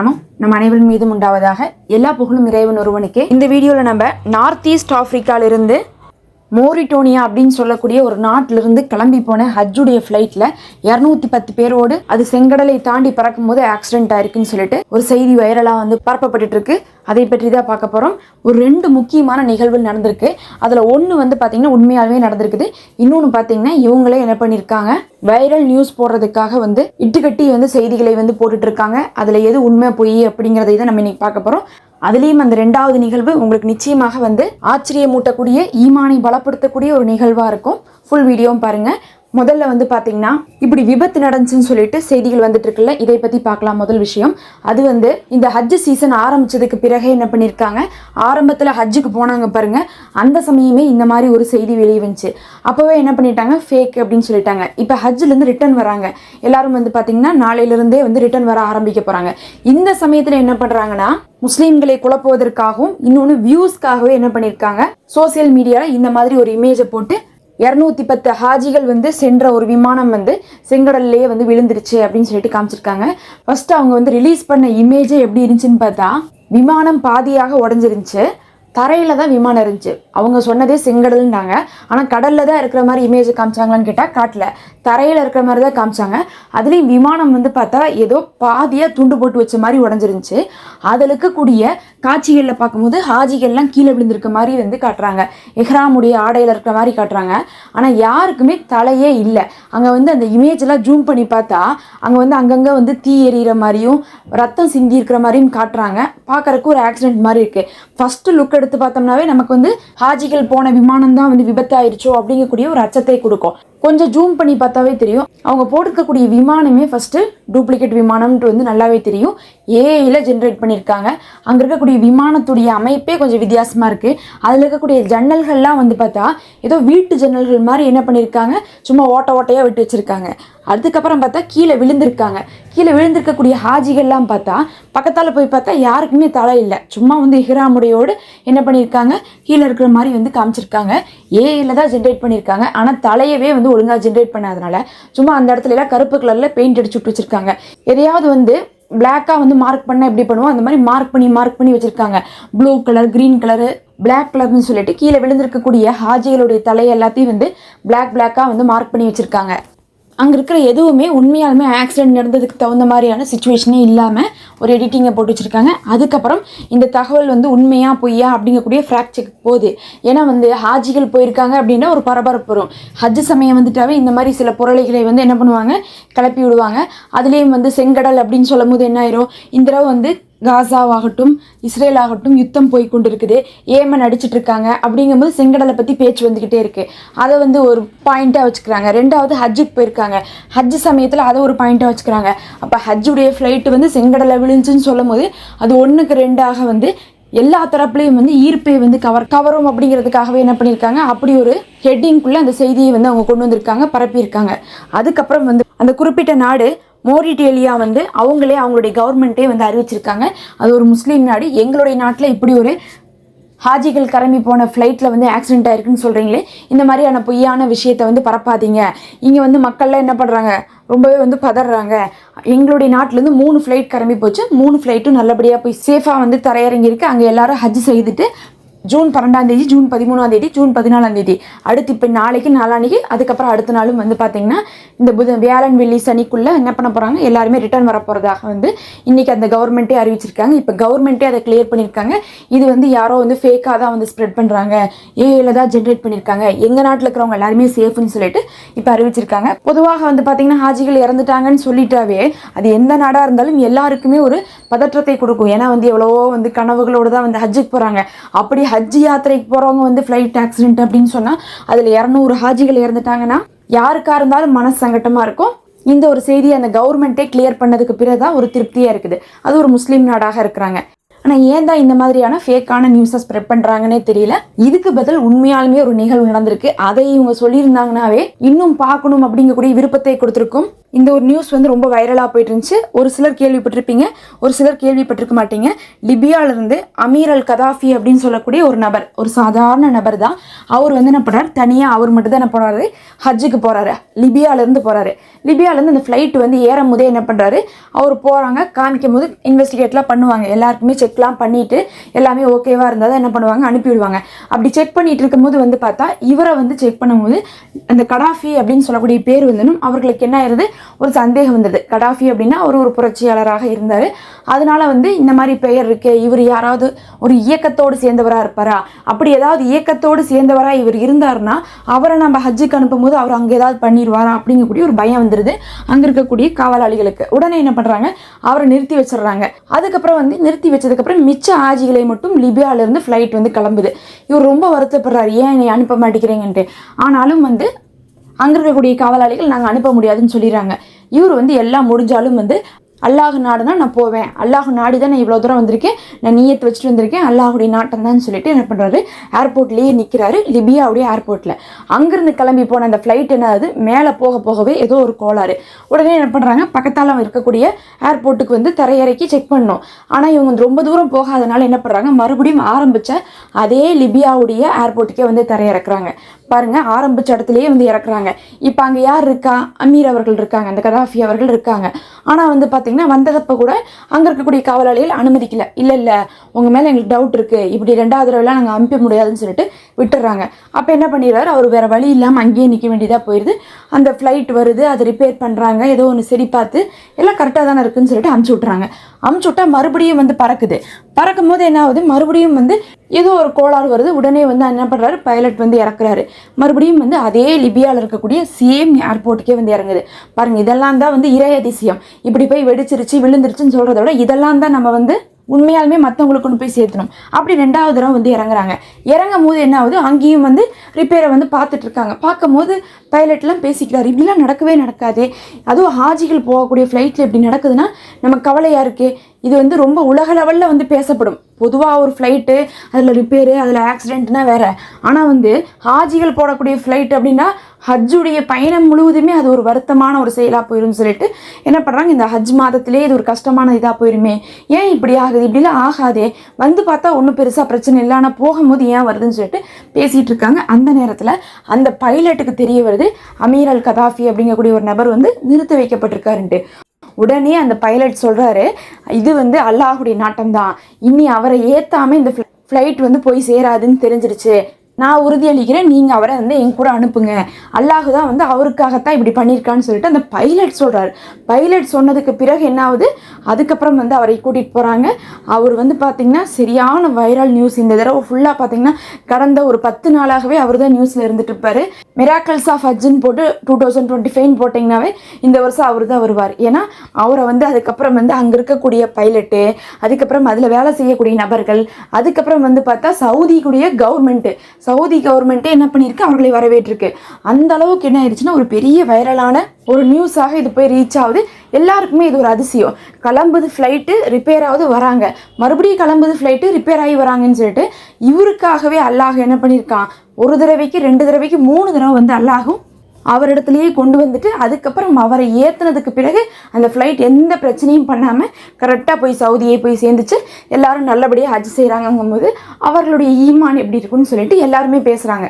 நம்ம நம் அனைவரின் மீதும் உண்டாவதாக எல்லா புகழும் இறைவன் ஒருவனுக்கே. இந்த வீடியோவில் நம்ம நார்த் ஈஸ்ட் ஆப்பிரிக்காவிலிருந்து மோரிட்டோனியா அப்படின்னு சொல்லக்கூடிய ஒரு நாட்டிலிருந்து கிளம்பி போன ஹஜ்ஜுடைய ஃப்ளைட்டில் இரநூத்தி பத்து பேரோடு அது செங்கடலை தாண்டி பறக்கும் போது ஆக்சிடென்ட் ஆயிருக்குன்னு சொல்லிட்டு ஒரு செய்தி வைரலாக வந்து பரப்பப்பட்டு இருக்கு அதை பற்றி தான் பார்க்க போகிறோம் ஒரு ரெண்டு முக்கியமான நிகழ்வுகள் நடந்திருக்கு. அதில் ஒன்று வந்து பார்த்தீங்கன்னா உண்மையாலுமே நடந்திருக்குது. இன்னொன்று பார்த்தீங்கன்னா இவங்களே என்ன பண்ணியிருக்காங்க வைரல் நியூஸ் போடுறதுக்காக வந்து இட்டுக்கட்டி வந்து செய்திகளை வந்து போட்டுட்ருக்காங்க அதில் எது உண்மை பொய் அப்படிங்கிறதை தான் நம்ம இன்னைக்கு பார்க்க போகிறோம் அதுலேயும் அந்த ரெண்டாவது நிகழ்வு உங்களுக்கு நிச்சயமாக வந்து ஆச்சரியமூட்டக்கூடிய ஈமானை பலப்படுத்தக்கூடிய ஒரு நிகழ்வாக இருக்கும். ஃபுல் வீடியோவும் பாருங்கள் முதல்ல வந்து பார்த்தீங்கன்னா இப்படி விபத்து நடந்துச்சுன்னு சொல்லிட்டு செய்திகள் வந்துட்டு இருக்குல்ல இதை பற்றி பார்க்கலாம் முதல் விஷயம். அது வந்து இந்த ஹஜ்ஜு சீசன் ஆரம்பிச்சதுக்கு பிறகு என்ன பண்ணியிருக்காங்க ஆரம்பத்தில் ஹஜ்ஜுக்கு போனாங்க பாருங்கள் அந்த சமயமே இந்த மாதிரி ஒரு செய்தி வெளியே வந்துச்சு அப்போவே என்ன பண்ணிட்டாங்க? ஃபேக் அப்படின்னு சொல்லிட்டாங்க. இப்போ ஹஜ்ஜிலேருந்து ரிட்டர்ன் வராங்க. எல்லாரும் வந்து பார்த்தீங்கன்னா நாளையிலிருந்தே வந்து ரிட்டர்ன் வர ஆரம்பிக்க போகிறாங்க இந்த சமயத்தில் என்ன பண்ணுறாங்கன்னா முஸ்லீம்களை குழப்புவதற்காகவும் இன்னொன்று வியூஸ்க்காகவே என்ன பண்ணியிருக்காங்க சோசியல் மீடியாவில் இந்த மாதிரி ஒரு இமேஜை போட்டு இரநூத்தி பத்து ஹாஜிகள் வந்து சென்ற ஒரு விமானம் வந்து செங்கடல்லையே வந்து விழுந்துருச்சு அப்படின்னு சொல்லிட்டு காமிச்சிருக்காங்க. ஃபர்ஸ்ட் அவங்க வந்து ரிலீஸ் பண்ண இமேஜே எப்படி இருந்துச்சுன்னு பார்த்தா விமானம் பாதியாக உடஞ்சிருந்துச்சு. தரையில் தான் விமானம் இருந்துச்சு. அவங்க சொன்னதே செங்கடல்னாங்க. ஆனால் கடலில் தான் இருக்கிற மாதிரி இமேஜ் காமிச்சாங்களான்னு கேட்டால் காட்டல. தரையில் இருக்கிற மாதிரி தான் காமிச்சாங்க. அதுலேயும் விமானம் வந்து பார்த்தா ஏதோ பாதியாக துண்டு போட்டு வச்ச மாதிரி உடஞ்சிருந்துச்சு. அதில் இருக்கக்கூடிய காட்சிகளில் பார்க்கும்போது ஹாஜிகள்லாம் கீழே விழுந்திருக்க மாதிரி வந்து காட்டுறாங்க. எஹ்ராமுடைய ஆடையில் இருக்கிற மாதிரி காட்டுறாங்க. ஆனால் யாருக்குமே தலையே இல்லை. அங்கே வந்து அந்த இமேஜெல்லாம் ஜூம் பண்ணி பார்த்தா அங்கே வந்து அங்கங்கே வந்து தீ எறிகிற மாதிரியும் ரத்தம் சிந்தி இருக்கிற மாதிரியும் காட்டுறாங்க. பார்க்கறக்கு ஒரு ஆக்சிடென்ட் மாதிரி இருக்குது ஃபஸ்ட்டு லுக் எடுத்து பார்த்தோம்னாவே நமக்கு வந்து ஹாஜிகள் போன விமானம் தான் வந்து விபத்தாயிருச்சோ அப்படிங்கக்கூடிய ஒரு அச்சத்தை கொடுக்கும். கொஞ்சம் ஜூம் பண்ணி பார்த்தாவே தெரியும். அவங்க போட்டிருக்கக்கூடிய விமானமே ஃபஸ்ட்டு டூப்ளிகேட் விமானம்ன்ட்டு வந்து நல்லாவே தெரியும். ஏஐயில் ஜென்ரேட் பண்ணியிருக்காங்க. அங்கே இருக்கக்கூடிய விமானத்துடைய அமைப்பே கொஞ்சம் வித்தியாசமாக இருக்குது அதில் இருக்கக்கூடிய ஜன்னல்கள்லாம் வந்து பார்த்தா ஏதோ வீட்டு ஜன்னல்கள் மாதிரி என்ன பண்ணியிருக்காங்க? சும்மா ஓட்ட ஓட்டையாக விட்டு வச்சுருக்காங்க. அதுக்கப்புறம் பார்த்தா கீழே விழுந்திருக்காங்க. கீழே விழுந்திருக்கக்கூடிய ஹாஜிகள்லாம் பார்த்தா பக்கத்தால் போய் பார்த்தா யாருக்குமே தலை இல்லை. சும்மா வந்து ஹிராமுடையோடு என்ன பண்ணியிருக்காங்க? கீழே இருக்கிற மாதிரி வந்து காமிச்சிருக்காங்க. ஏஐயில் தான் ஜென்ரேட் பண்ணியிருக்காங்க. ஆனால் தலையவே வந்து ஒழுங்காக ஜென்ரேட் பண்ணாதனால சும்மா அந்த இடத்துல எல்லாம் கருப்பு கலரில் பெயிண்ட் அடிச்சு விட்டு வச்சுருக்காங்க. எதையாவது வந்து பிளாக்காக வந்து மார்க் பண்ண எப்படி பண்ணுவோம்? அந்த மாதிரி மார்க் பண்ணி மார்க் பண்ணி வச்சுருக்காங்க. Blue colour green colour black கலர்னு சொல்லிட்டு கீழே விழுந்திருக்கக்கூடிய ஹாஜிகளுடைய தலை எல்லாத்தையும் வந்து பிளாக் பிளாக்காக வந்து மார்க் பண்ணி வச்சுருக்காங்க. அங்கே இருக்கிற எதுவுமே உண்மையாலுமே ஆக்சிடென்ட் நடந்ததுக்கு தகுந்த மாதிரியான சுச்சுவேஷனே இல்லாமல் ஒரு எடிட்டிங்கை போட்டு வச்சுருக்காங்க. அதுக்கப்புறம் இந்த தகவல் வந்து உண்மையாக பொய்யா அப்படிங்கக்கூடிய ஃபேக்ட் செக் போகுது. ஏன்னா வந்து ஹாஜிகள் போயிருக்காங்க அப்படின்னா ஒரு பரபரப்பு வரும். ஹஜ் சமயம் வந்துட்டாவே இந்த மாதிரி சில பொருளைகளை வந்து என்ன பண்ணுவாங்க? கிளப்பி விடுவாங்க. அதுலேயும் வந்து செங்கடல் அப்படின்னு சொல்லும் போது என்ன ஆயிரும்? இந்த தடவை வந்து காசாவாகட்டும் இஸ்ரேல் ஆகட்டும் யுத்தம் போய் கொண்டு இருக்குது ஏமன் அடிச்சிட்டு இருக்காங்க அப்படிங்கும்போது செங்கடலை பற்றி பேச்சு வந்துக்கிட்டே இருக்கு. அதை வந்து ஒரு பாயிண்ட்டாக வச்சுக்கிறாங்க. ரெண்டாவது ஹஜ்ஜுக்கு போயிருக்காங்க. ஹஜ்ஜு சமயத்தில் அதை ஒரு பாயிண்ட்டாக வச்சுக்கிறாங்க. அப்போ ஹஜ்ஜுடைய ஃப்ளைட்டு வந்து செங்கடலை விழுந்துச்சுன்னு சொல்லும் போது அது ஒன்றுக்கு ரெண்டாக வந்து எல்லா தரப்புலையும் வந்து ஈர்ப்பை வந்து கவர் கவரும் அப்படிங்கிறதுக்காகவே என்ன பண்ணியிருக்காங்க? அப்படி ஒரு ஹெட்டிங்குள்ளே அந்த செய்தியை வந்து அவங்க கொண்டு வந்திருக்காங்க பரப்பியிருக்காங்க. அதுக்கப்புறம் வந்து அந்த குறிப்பிட்ட நாடு மோரிட்டேலியா வந்து அவங்களே அவங்களுடைய கவர்மெண்ட்டே வந்து அறிவிச்சிருக்காங்க. அது ஒரு முஸ்லீம் நாடு. எங்களுடைய நாட்டில் இப்படி ஒரு ஹாஜிகள் கிளம்பி போன ஃப்ளைட்டில் வந்து ஆக்சிடென்ட் ஆயிருக்குன்னு சொல்கிறீங்களே இந்த மாதிரியான பொய்யான விஷயத்தை வந்து பரப்பாதீங்க. இங்கே வந்து மக்கள்லாம் என்ன பண்ணுறாங்க ரொம்பவே வந்து பதறாங்க. எங்களுடைய நாட்டிலேருந்து மூணு ஃப்ளைட் கிளம்பி போச்சு. மூணு ஃப்ளைட்டும் நல்லபடியாக போய் சேஃபாக வந்து தரையிறங்கியிருக்கு. அங்கே எல்லாரும் ஹஜ் செய்துட்டு ஜூன் பன்னெண்டாம் தேதி ஜூன் பதிமூணாம் தேதி ஜூன் பதினாலாம் தேதி. அடுத்து இப்போ நாளைக்கு நாளானிக்கு அதுக்கப்புறம் அடுத்த நாளும் வந்து பார்த்தீங்கன்னா இந்த புதன் வியாழன் வெள்ளி சனிக்குள்ளே என்ன பண்ண போகிறாங்க எல்லாருமே ரிட்டர்ன் வர போகிறதாக வந்து இன்றைக்கி அந்த கவர்மெண்ட்டே அறிவிச்சிருக்காங்க. இப்போ கவர்மெண்ட்டே அதை கிளியர் பண்ணியிருக்காங்க இது வந்து யாரோ வந்து ஃபேக்காக தான் வந்து ஸ்ப்ரெட் பண்ணுறாங்க ஏஐல தான் ஜென்ரேட் பண்ணியிருக்காங்க எங்கள் நாட்டில் இருக்கிறவங்க எல்லாருமே சேஃப்னு சொல்லிட்டு இப்போ அறிவிச்சிருக்காங்க. பொதுவாக வந்து பார்த்திங்கன்னா ஹாஜிகள் இறந்துட்டாங்கன்னு சொல்லிட்டாவே அது எந்த நாடாக இருந்தாலும் எல்லாருக்குமே ஒரு பதற்றத்தை கொடுக்கும். ஏன்னா வந்து எவ்வளவோ வந்து கனவுகளோடு தான் வந்து ஹஜ்ஜுக்கு போகிறாங்க அப்படி ஹஜ் யாத்திரைக்கு போகிறவங்க வந்து ஃப்ளைட் ஆக்சிடென்ட் அப்படின்னு சொன்னால் அதில் இரநூறு ஹாஜிகள் இறந்துட்டாங்கன்னா யாருக்காக இருந்தாலும் மன சங்கட்டமாக இருக்கும். இந்த ஒரு செய்தியை அந்த கவர்மெண்ட்டே கிளியர் பண்ணதுக்கு பிறகு தான் ஒரு திருப்தியாக இருக்குது. அது ஒரு முஸ்லீம் நாடாக இருக்கிறாங்க. ஆனால் ஏன் தான் இந்த மாதிரியான ஃபேக்கான நியூஸை ஸ்ப்ரெட் பண்ணுறாங்கன்னே தெரியல. இதுக்கு பதில் உண்மையாலுமே ஒரு நிகழ்வு நடந்திருக்கு. அதை இவங்க சொல்லியிருந்தாங்கனாவே இன்னும் பார்க்கணும் அப்படிங்கக்கூடிய விருப்பத்தை கொடுத்துருக்கும். இந்த ஒரு நியூஸ் வந்து ரொம்ப வைரலாக போயிட்டு இருந்துச்சு ஒரு சிலர் கேள்விப்பட்டிருப்பீங்க ஒரு சிலர் கேள்விப்பட்டிருக்க மாட்டீங்க. லிபியாவிலிருந்து அமீர் அல் கதாஃபி அப்படின்னு சொல்லக்கூடிய ஒரு நபர் ஒரு சாதாரண நபர் தான். அவர் வந்து என்ன பண்ணுறாரு தனியாக அவர் மட்டும் தான் என்ன பண்ணுறாரு ஹஜ்ஜுக்கு போகிறாரு லிபியாவிலேருந்து போகிறாரு லிபியாவிலேருந்து அந்த ஃப்ளைட் வந்து ஏறும் போதே என்ன பண்ணுறாரு அவர் போகிறாங்க காமிக்கும் போது இன்வெஸ்டிகேட்லாம் பண்ணுவாங்க. எல்லாருக்குமே செக்லாம் பண்ணிவிட்டு எல்லாமே ஓகேவா இருந்தால் தான் என்ன பண்ணுவாங்க? அனுப்பிவிடுவாங்க. அப்படி செக் பண்ணிட்டு இருக்கும்போது வந்து பார்த்தா இவரை வந்து செக் பண்ணும்போது அந்த கடாஃபி அப்படின்னு சொல்லக்கூடிய பேர் வந்துடும் அவர்களுக்கு என்ன ஆயிருது? ஒரு சந்தேகம் வந்தது. கடாஃபி அப்படின்னா அவர் ஒரு புரட்சியாளராக இருந்தார். அதனால வந்து இந்த மாதிரி பெயர் இருக்கே இவர் யாராவது ஒரு இயக்கத்தோடு சேர்ந்தவராக இருப்பாரா? அப்படி ஏதாவது இயக்கத்தோடு சேர்ந்தவராக இவர் இருந்தாருன்னா அவரை நம்ம ஹஜ்ஜுக்கு அனுப்பும்போது அவர் அங்கே ஏதாவது பண்ணிடுவாரா அப்படிங்கக்கூடிய ஒரு பயம் வந்துடுது அங்கே இருக்கக்கூடிய காவலாளிகளுக்கு. உடனே என்ன பண்ணுறாங்க அவரை நிறுத்தி வச்சிடுறாங்க. அதுக்கப்புறம் வந்து நிறுத்தி வச்சதுக்கு அதுக்கப்புறம் மிச்ச ஆஜிகளை மட்டும் லிபியாவிலேருந்து ஃப்ளைட் வந்து கிளம்புது. இவர் ரொம்ப வருத்தப்படுறாரு. ஏன் என்னை அனுப்ப மாட்டேங்கிறீங்கன்ட்டு. ஆனாலும் வந்து அங்கே இருக்கக்கூடிய காவலாளிகள் நாங்கள் அனுப்ப முடியாதுன்னு சொல்லிடுறாங்க. இவர் வந்து எல்லாம் முடிஞ்சாலும் வந்து அல்லாஹ் நாடுனா நான் போவேன். அல்லாஹ் நாடி தான் நான் இவ்வளோ தூரம் வந்திருக்கேன். நான் நீயத்து வச்சுட்டு வந்திருக்கேன். அல்லாஹுடைய நாட்டம் தான் சொல்லிட்டு என்ன பண்ணுறாரு ஏர்போர்ட்லேயே நிற்கிறாரு லிபியாவுடைய ஏர்போர்ட்டில் அங்கேருந்து கிளம்பி போன அந்த ஃப்ளைட் என்ன ஆகுது மேலே போக போகவே ஏதோ ஒரு கோளாறு. உடனே என்ன பண்ணுறாங்க பக்கத்தால் இருக்கக்கூடிய ஏர்போர்ட்டுக்கு வந்து தரையிறக்கி செக் பண்ணோம் ஆனால் இவங்க வந்து ரொம்ப தூரம் போகாதனால என்ன பண்ணுறாங்க மறுபடியும் ஆரம்பித்த அதே லிபியாவுடைய ஏர்போர்ட்டுக்கே வந்து தரையிறக்குறாங்க. பாருங்க ஆரம்பிச்ச இடத்துலயே வந்து இறக்குறாங்க. இப்போ அங்கே யார் இருக்கா? அமீர் அவர்கள் இருக்காங்க அந்த கதாஃபி அவர்கள் இருக்காங்க. ஆனால் வந்து பார்த்திங்கன்னா வந்ததப்போ கூட அங்கே இருக்கக்கூடிய காவலாளிகள் அனுமதிக்கல. இல்லை இல்லை உங்கள் மேலே எங்களுக்கு டவுட் இருக்குது இப்படி ரெண்டாவது தடவைலாம் நாங்கள் அனுப்ப முடியாதுன்னு சொல்லிட்டு விட்டுறாங்க. அப்போ என்ன பண்ணிடுறாரு? அவர் வேறு வழி இல்லாமல் அங்கேயே நிற்க வேண்டியதாக போயிடுது அந்த ஃப்ளைட் வருது அதை ரிப்பேர் பண்ணுறாங்க ஏதோ ஒன்று சரி பார்த்து எல்லாம் கரெக்டாக தானே இருக்குன்னு சொல்லிட்டு அமுச்சு விட்றாங்க அமுச்சு விட்டா மறுபடியும் வந்து பறக்குது. பறக்கும் போது என்ன ஆகுது மறுபடியும் வந்து ஏதோ ஒரு கோளாறு வருது. உடனே வந்து என்ன பண்ணுறாரு பைலட் வந்து இறக்குறாரு. மறுபடியும் வந்து அதே லிபியாவில் இருக்கக்கூடிய சேம் ஏர்போர்ட்டுக்கே வந்து இறங்குது. பாருங்கள் இதெல்லாம் தான் வந்து இறை அதிசயம் இப்படி போய் வெடிச்சிருச்சு விழுந்துருச்சுன்னு சொல்கிறத விட இதெல்லாம் தான் நம்ம வந்து உண்மையாலுமே மற்றவங்களுக்கு கொண்டு போய் சேர்த்தணும். அப்படி ரெண்டாவது தடவை வந்து இறங்குறாங்க. இறங்கும் போது என்ன ஆகுது? அங்கேயும் வந்து ரிப்பேரை வந்து பார்த்துட்டு இருக்காங்க. பார்க்கும் போது பைலட்லாம் பேசிக்கிறார். இப்படிலாம் நடக்கவே நடக்காது. அதுவும் ஹாஜிகள் போகக்கூடிய ஃப்ளைட்டில் இப்படி நடக்குதுன்னா நம்ம கவலையாக இருக்குது இது வந்து ரொம்ப உலக லெவலில் வந்து பேசப்படும். பொதுவாக ஒரு ஃப்ளைட்டு அதில் ரிப்பேரு அதில் ஆக்சிடென்ட்னா வேறு. ஆனால் வந்து ஹாஜிகள் போடக்கூடிய ஃப்ளைட் அப்படின்னா ஹஜ்ஜுடைய பயணம் முழுவதுமே அது ஒரு வருத்தமான ஒரு செயலாக போயிடும் சொல்லிட்டு என்ன பண்ணுறாங்க இந்த ஹஜ் மாதத்திலே இது ஒரு கஷ்டமான இதாக போயிருமே. ஏன் இப்படி ஆகுது? இப்படிலாம் ஆகாதே. வந்து பார்த்தா ஒன்றும் பெருசாக பிரச்சனை இல்லை. ஆனால் போகும்போது ஏன் வருதுன்னு சொல்லிட்டு பேசிகிட்டு இருக்காங்க. அந்த நேரத்தில் அந்த பைலட்டுக்கு தெரிய வருது அமீர் அல் கதாஃபி அப்படிங்கக்கூடிய ஒரு நபர் வந்து நிறுத்த வைக்கப்பட்டிருக்காருன்ட்டு. உடனே அந்த பைலட் சொல்கிறாரு இது வந்து அல்லாஹுடைய நாட்டம் தான் இனி அவரை ஏற்றாமல் இந்த ஃப்ளைட் வந்து போய் சேராதுன்னு தெரிஞ்சிருச்சு. நான் உறுதியளிக்கிறேன் நீங்கள் அவரை வந்து என் கூட அனுப்புங்க. அல்லாஹ் தான் வந்து அவருக்காகத்தான் இப்படி பண்ணியிருக்கான்னு சொல்லிட்டு அந்த பைலட் சொல்கிறார் பைலட் சொன்னதுக்கு பிறகு என்ன ஆகுது அதுக்கப்புறம் வந்து அவரை கூட்டிகிட்டு போகிறாங்க அவர் வந்து பார்த்திங்கன்னா சரியான வைரல் நியூஸ் இந்த தடவை ஃபுல்லாக பார்த்தீங்கன்னா கடந்த ஒரு பத்து நாளாகவே அவர் தான் நியூஸில் இருந்துட்டு இருப்பார். மிராக்கல்ஸ் ஆஃப் ஹஜ்ஜின்னு போட்டு டூ தௌசண்ட் டுவெண்ட்டி ஃபைன் போட்டிங்கனாவே இந்த வருஷம் அவர் தான் வருவார். ஏன்னா அவரை வந்து அதுக்கப்புறம் வந்து அங்கே இருக்கக்கூடிய பைலட்டு அதுக்கப்புறம் அதில் வேலை செய்யக்கூடிய நபர்கள் அதுக்கப்புறம் வந்து பார்த்தா சவுதிக்குடைய கவர்மெண்ட்டு சவுதி கவர்மெண்ட்டே என்ன பண்ணியிருக்கு? அவர்களை வரவேற்றிருக்கு. அந்த அளவுக்கு என்ன ஆயிடுச்சுன்னா ஒரு பெரிய வைரலான ஒரு நியூஸாக இது போய் ரீச் ஆகுது. எல்லாருக்குமே இது ஒரு அதிசயம். கிளம்புது ஃப்ளைட்டு ரிப்பேர் ஆகுது வராங்க. மறுபடியும் கிளம்புது ஃப்ளைட்டு ரிப்பேர் ஆகி வராங்கன்னு சொல்லிட்டு இவருக்காகவே அல்லாஹ் என்ன பண்ணியிருக்கான்? ஒரு தடவைக்கு ரெண்டு தடவைக்கு மூணு தடவை வந்து அல்லாஹும் அவரிடத்துலையே கொண்டு வந்துட்டு அதுக்கப்புறம் அவரை ஏற்றுனதுக்கு பிறகு அந்த ஃப்ளைட் எந்த பிரச்சனையும் பண்ணாமல் கரெக்டாக போய் சவுதியே போய் சேர்ந்துச்சு. எல்லாரும் நல்லபடியாக ஹஜ் செய்கிறாங்கங்கும்போது அவர்களுடைய ஈமான் எப்படி இருக்குன்னு சொல்லிட்டு எல்லாருமே பேசுகிறாங்க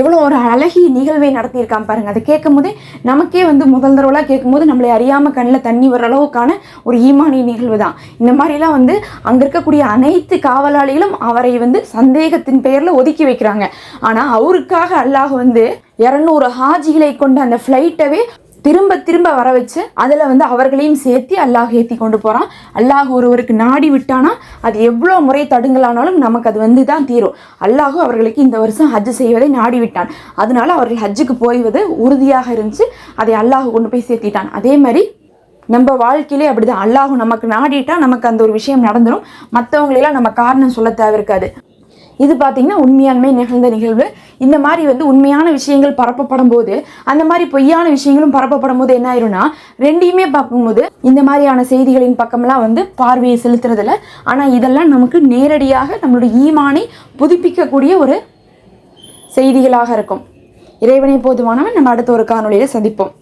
எவ்வளோ ஒரு அழகிய நிகழ்வை நடத்தியிருக்கான் பாருங்க. அதை கேட்கும் போதே நமக்கே வந்து முதல் தடவைலாம் கேட்கும்போது நம்மளை அறியாமல் கண்ணில் தண்ணி வர அளவுக்கான ஒரு ஈமானிய நிகழ்வு தான். இந்த மாதிரிலாம் வந்து அங்கே இருக்கக்கூடிய அனைத்து காவலாளிகளும் அவரை வந்து சந்தேகத்தின் பெயரில் ஒதுக்கி வைக்கிறாங்க. ஆனால் அவருக்காக அல்லாஹ் வந்து இரநூறு ஹாஜிகளை கொண்ட அந்த ஃப்ளைட்டவே திரும்ப திரும்ப வர வச்சு அதில் வந்து அவர்களையும் சேர்த்து அல்லாஹ் ஏற்றி கொண்டு போகிறான் அல்லாஹ் ஒருவருக்கு நாடி விட்டானா அது எவ்வளோ முறை தடுங்கலானாலும் நமக்கு அது வந்து தான் தீரும். அல்லாஹ் அவர்களுக்கு இந்த வருஷம் ஹஜ் செய்வதை நாடி விட்டான். அதனால அவர்கள் ஹஜ்ஜுக்கு போய்வது உறுதியாக இருந்துச்சு. அதை அல்லாஹ் கொண்டு போய் சேர்த்திட்டான். அதே மாதிரி நம்ம வாழ்க்கையிலே அப்படிதான். அல்லாஹ் நமக்கு நாடிட்டா நமக்கு அந்த ஒரு விஷயம் நடந்துடும் மற்றவங்களெல்லாம் நம்ம காரணம் சொல்ல தேவை இருக்காது. இது பார்த்தீங்கன்னா உண்மையாலுமே நிகழ்ந்த நிகழ்வு. இந்த மாதிரி வந்து உண்மையான விஷயங்கள் பரப்பப்படும் போது அந்த மாதிரி பொய்யான விஷயங்களும் பரப்பப்படும் போது என்ன ஆயிரும்னா ரெண்டையுமே பார்க்கும்போது இந்த மாதிரியான செய்திகளின் பக்கம்லாம் வந்து பார்வையை செலுத்துறதில்ல. ஆனால் இதெல்லாம் நமக்கு நேரடியாக நம்மளுடைய ஈமானை புதுப்பிக்கக்கூடிய ஒரு செய்திகளாக இருக்கும். இறைவனை போதுமானவன். நம்ம அடுத்த ஒரு காணொலியில் சந்திப்போம்.